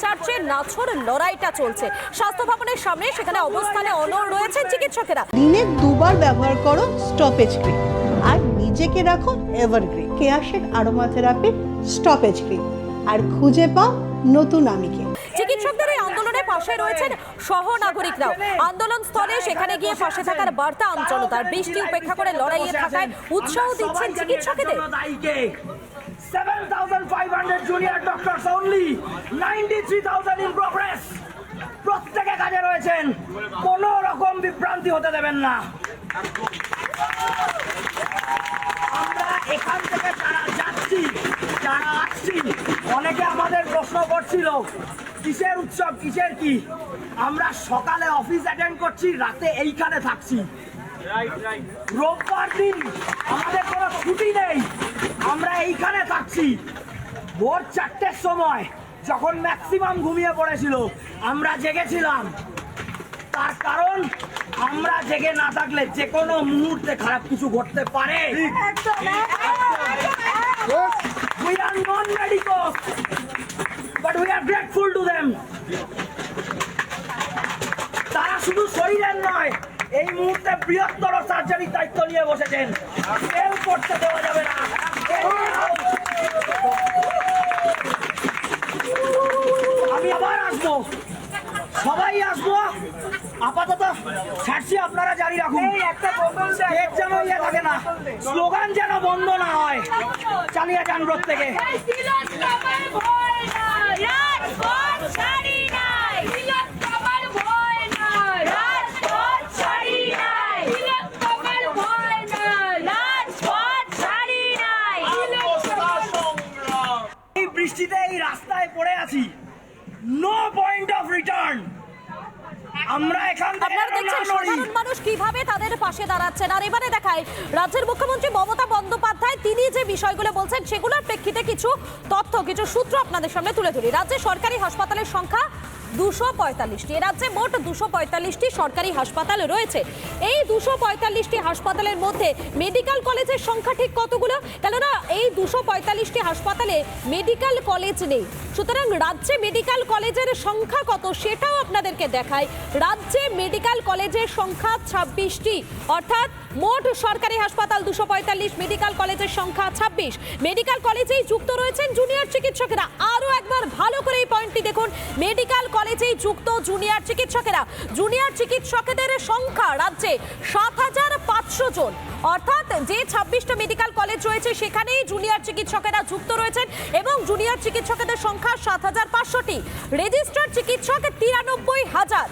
বিচার্যে নাছর লড়াইটা চলছে। স্বাস্থ্য ভবনের সামনে সেখানে অবস্থানে অনড় রয়েছেন চিকিৎসকেরা। দিনে দুবার ব্যবহার করো স্টপেজ ক্রিম আর নিজেকে রাখো এভারগ্রিন কেয়াশের আরোমা থেরাপি স্টপেজ ক্রিম আর খুঁজে পাও নতুন আমিকে। চিকিৎসকদের এই আন্দোলনের পাশে রয়েছেন সহ নাগরিকরাও আন্দোলন স্থলে সেখানে গিয়ে পাশে থাকার বার্তা আমজনতার বৃষ্টি উপেক্ষা করে লড়াইয়ে থাকায় উৎসাহ দিচ্ছেন চিকিৎসকেদের। 7500 junior doctors only 93000 in progress প্রত্যেকে কাজে রয়েছেন। কোনো রকম বিভ্রান্তি হতে দেবেন না। আমরা এখান থেকে যারা যাচ্ছি, যারা আসছি অনেকে আমাদের প্রশ্ন করছিল কিসের উৎসব কিসের কি? আমরা সকালে অফিস অ্যাটেন্ড করছি রাতে এইখানে থাকছি। রোববার দিন আমাদের কোনো ছুটি নেই। আমরা এইখানে থাকছি। ভোর চারটের সময় যখন ম্যাক্সিমাম ঘুমিয়ে পড়েছিল আমরা জেগেছিলাম। তার কারণ আমরা জেগে না থাকলে যে কোনো মুহূর্তে খারাপ কিছু ঘটতে পারে। We are non-medicals, but we are grateful to them. তারা শুধু শরীরের নয় এই মুহূর্তে বৃহত্তর সার্জারির দায়িত্ব নিয়ে বসেছেন। কেউ করতে দেওয়া যাবে না। আমি আবার আসব। সবাই আসব? আপাতত ছাড়ছি আপনারা জারি রাখুন। স্টেজ যেন ইয়ে থাকে না স্লোগান যেন বন্ধ না হয়। চালিয়ে যান প্রত্যেকে এই বৃষ্টিতে এই রাস্তায় পড়ে আছি। নো পয়েন্ট অফ রিটার্ন আমরা এখান আপনারা দেখছেন। সাধারণ মানুষ কীভাবে তাদের পাশে দাঁড়াচ্ছেন আর এবারে দেখায় রাজ্যের মুখ্যমন্ত্রী মমতা বন্দ্যোপাধ্যায় তিনি যে বিষয়গুলো বলছেন সেগুলোর প্রেক্ষিতে কিছু তথ্য কিছু সূত্র আপনাদের সামনে তুলে ধরি রাজ্যে সরকারি হাসপাতালের সংখ্যা দুশো পঁয়তাল্লিশটি। রাজ্যে মোট দুশো পঁয়তাল্লিশটি সরকারি হাসপাতাল রয়েছে। এই দুশো পঁয়তাল্লিশটি হাসপাতালের মধ্যে মেডিকেল কলেজের সংখ্যা ঠিক কতগুলো? কেননা এই দুশো পঁয়তাল্লিশটি হাসপাতালে মেডিকেল কলেজ নেই। সুতরাং রাজ্যে মেডিকেল কলেজের সংখ্যা কত সেটাও আপনাদেরকে দেখায় রাজ্যে মেডিকেল কলেজের সংখ্যা ছাব্বিশটি। অর্থাৎ মোট সরকারি হাসপাতাল দুশো পঁয়তাল্লিশ, মেডিকেল কলেজের সংখ্যা ছাব্বিশ। মেডিকেল কলেজেই যুক্ত রয়েছেন জুনিয়র চিকিৎসকেরা। আরও একবার ভালো করে এই পয়েন্টটি দেখুন। মেডিকেল কলেজেই যুক্ত জুনিয়র চিকিৎসকেরা। জুনিয়র চিকিৎসকদের সংখ্যা রাজ্যে সাত হাজার পাঁচশো জন। অর্থাৎ যে ছাব্বিশটা মেডিকেল কলেজ রয়েছে, সেখানেই জুনিয়র চিকিৎসকেরা যুক্ত রয়েছেন এবং জুনিয়র চিকিৎসকদের সংখ্যা সাত হাজার পাঁচশোটি। রেজিস্টার্ড চিকিৎসক তিরানব্বই হাজার।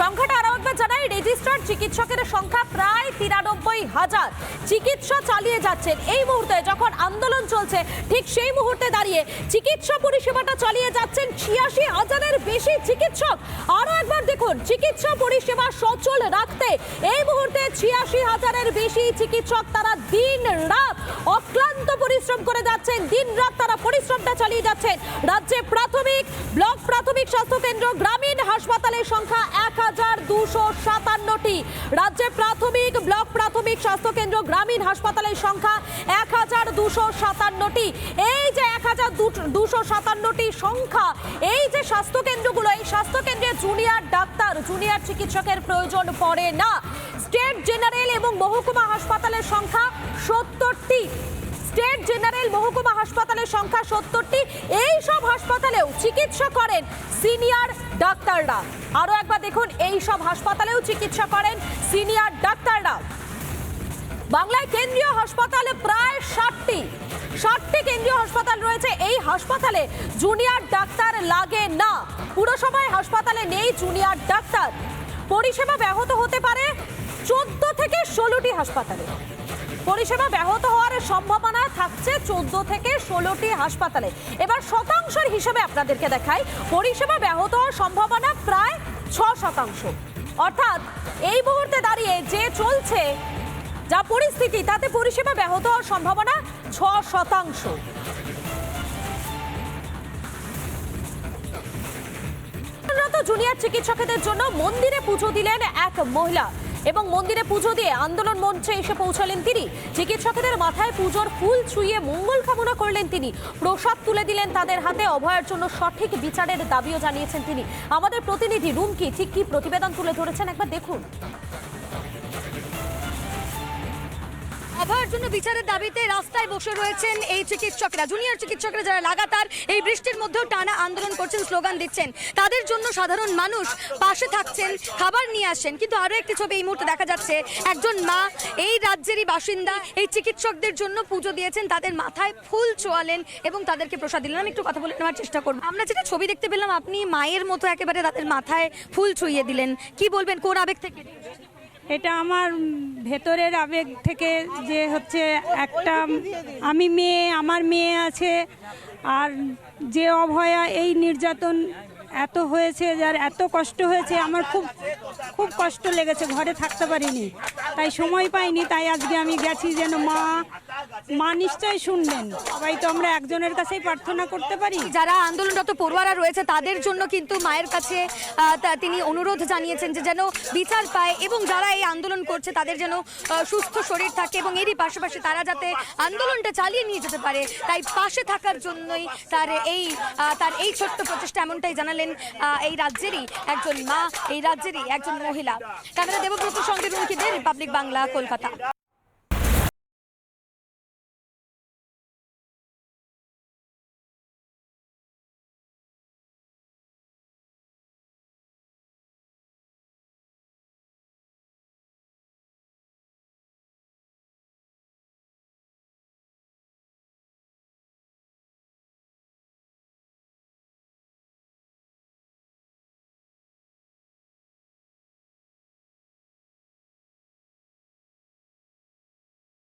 সংখ্যাটা আরও একবার জানাই রেজিস্টার্ড চিকিৎসকের সংখ্যা প্রায় তিরানব্বই হাজার। চিকিৎসা চালিয়ে যাচ্ছেন। এই মুহূর্তে যখন আন্দোলন চলছে, ঠিক সেই মুহূর্তে দাঁড়িয়ে চিকিৎসা পরিষেবাটা চালিয়ে যাচ্ছেন ছিয়াশি হাজারের বেশি চিকিৎসক। আরও একবার দেখুন, চিকিৎসা পরিষেবা সচল রাখতে এই মুহূর্তে ছিয়াশি হাজারের বেশি চিকিৎসক তারা দিন রাত অক্লান্ত পরিশ্রম করে যাচ্ছেন। দিন রাত তারা পরিশ্রমটা চালিয়ে যাচ্ছেন। রাজ্যে প্রাথমিক, ব্লক প্রাথমিক স্বাস্থ্য কেন্দ্র, গ্রামীণ হাসপাতালের সংখ্যা এক হাজার দুশো সাতান্নটি। রাজ্যে প্রাথমিক, ব্লক প্রাথমিক স্বাস্থ্য কেন্দ্র গ্রামীণ হাসপাতালের সংখ্যা এক হাজার দুশো সাতান্নটি। এই যে এক হাজার দুশো সাতান্নটি সংখ্যা, এই যে স্বাস্থ্য কেন্দ্রগুলো এই স্বাস্থ্য কেন্দ্রে জুনিয়র ডাক্তার, জুনিয়র চিকিৎসকের প্রয়োজন পড়ে না। স্টেট জেনারেল এবং মহকুমা হাসপাতালের সংখ্যা সত্তরটি। স্টেট জেনারেল মহকুমা হাসপাতালের সংখ্যা সত্তরটি। এই সব হাসপাতালেও চিকিৎসা করেন সিনিয়র ডাক্তাররা। আরও একবার দেখুন, এই সব হাসপাতালেও চিকিৎসা করেন সিনিয়র ডাক্তাররা। বাংলায় কেন্দ্রীয় হাসপাতালে প্রায় ষাটটি। ষাটটি কেন্দ্রীয় হাসপাতাল রয়েছে। এই হাসপাতালে জুনিয়র ডাক্তার লাগে না। পুরসভায় হাসপাতালে নেই জুনিয়র ডাক্তার। পরিষেবা ব্যাহত হতে পারে চোদ্দ থেকে ষোলোটি হাসপাতালে। পরিষেবা ব্যাহত হওয়ার সম্ভাবনা থাকছে চোদ্দ থেকে ষোলোটি হাসপাতালে। এবার শতাংশের হিসেবে আপনাদেরকে দেখাই, পরিষেবা ব্যাহত হওয়ার সম্ভাবনা প্রায় ছ শতাংশ। অর্থাৎ এই মুহূর্তে দাঁড়িয়ে যে চলছে, যা পরিস্থিতি, তাতে পরিষেবা ব্যাহত হওয়ার সম্ভাবনা ছ শতাংশ। জুনিয়র চিকিৎসকদের জন্য মন্দিরে পুজো দিলেন এক মহিলা। এবং মন্দিরে পুজো দিয়ে আন্দোলন মঞ্চে এসে পৌঁছালেন তিনি। চিকিৎসকদের মাথায় পুজোর ফুল ছুঁয়ে মঙ্গল কামনা করলেন তিনি। প্রসাদ তুলে দিলেন তাদের হাতে, অভয়ের জন্য সঠিক বিচারের দাবিও জানিয়েছেন তিনি। আমাদের প্রতিনিধি রুমকি ঠিক কি প্রতিবেদন তুলে ধরেছেন? একবার দেখুন। অভয়ের জন্য বিচারের দাবিতে রাস্তায় বসে রয়েছেন এই চিকিৎসকরা, জুনিয়র চিকিৎসকরা যারা লাগাতার এই বৃষ্টির মধ্যেও টানা আন্দোলন করছেন, স্লোগান দিচ্ছেন। তাদের জন্য সাধারণ মানুষ পাশে থাকছেন, খাবার নিয়ে আসছেন। কিন্তু আরও একটি ছবি এই মুহূর্তে দেখা যাচ্ছে, একজন মা এই রাজ্যেরই বাসিন্দা এই চিকিৎসকদের জন্য পুজো দিয়েছেন, তাদের মাথায় ফুল চোয়ালেন এবং তাদেরকে প্রসাদ দিলেন। আমি একটু কথা বলে নেওয়ার চেষ্টা করব। আমরা যেটা ছবি দেখতে পেলাম, আপনি মায়ের মতো একেবারে তাদের মাথায় ফুল ছুঁয়ে দিলেন। কি বলবেন, কোন আবেগ থেকে? এটা আমার ভেতরের আবেগ থেকে যে হচ্ছে একটা আমি মেয়ে, আমার মেয়ে আছে, আর যে অভয়া এই নির্যাতন এত হয়েছে, যার এত কষ্ট হয়েছে, আমার খুব খুব কষ্ট লেগেছে, ঘরে থাকতে পারিনি। তাই সময় পাইনি, তাই আজকে আমি গেছি যেন মা মা নিশ্চয়ই শুনবেন। সবাই তো আমরা একজনের কাছেই প্রার্থনা করতে পারি। যারা আন্দোলনরত পড়ুয়ারা রয়েছে, তাদের জন্য কিন্তু মায়ের কাছে তিনি অনুরোধ জানিয়েছেন যে যেন বিচার পায় এবং যারা এই আন্দোলন করছে, তাদের যেন সুস্থ শরীর থাকে এবং এরই পাশাপাশি তারা যাতে আন্দোলনটা চালিয়ে নিয়ে যেতে পারে। তাই পাশে থাকার জন্যই তার এই তার এই ছোট্ট প্রচেষ্টা এমনটাই জানালেন এই রাজ্যেরই একজন মা, এই রাজ্যেরই একজন মহিলা। ক্যামেরা দেবব্রত সঙ্গে রুমকি দে, রিপাবলিক বাংলা, কলকাতা।